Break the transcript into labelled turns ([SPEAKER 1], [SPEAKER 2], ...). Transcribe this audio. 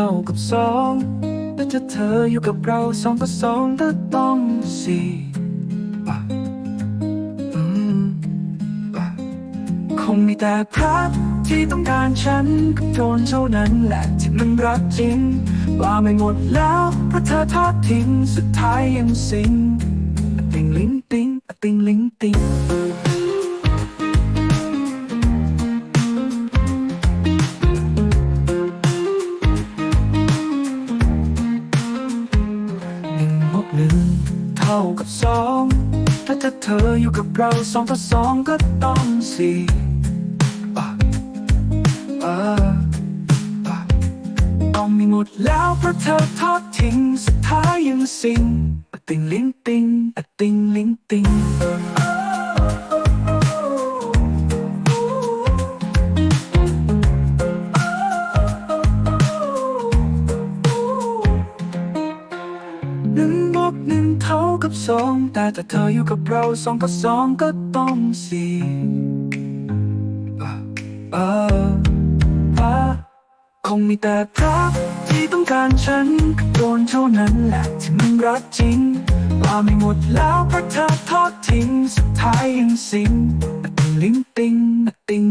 [SPEAKER 1] ท่ากับสองและถ้าเธออยู่กับเราสองต่อสองก็ต้องสี่อะอืมอะคงมีแต่พระที่ต้องการฉันกับโจรเท่านั้นแหละที่มันรักจริง ว่าไม่หมดแล้วเพราะเธอทอดทิ้งสุดท้ายยังสิงติงลิงติง ท่ากับสองและถ้าเธออยู่กับเราสองต่อสองก็ต้องสี่อะอะอะต้องมีหมดแล้วเพราะเธอทอดทิ้งสุดท้ายยังสิ่งติงลิงติงติงลิงติง บหนึ่งเท่ากับสองแต่ถ้าเธออยู่กับเราสองกับสองก็ต้องสี่อะอะอะคงมีแต่พระที่ต้องการฉันกับโดนเท่านั้นแหละที่มันรักจริงว่าไม่หมดแล้วเพราะเธอทอดทิ้งสุดท้ายยังสิงอะติงลิงติงติง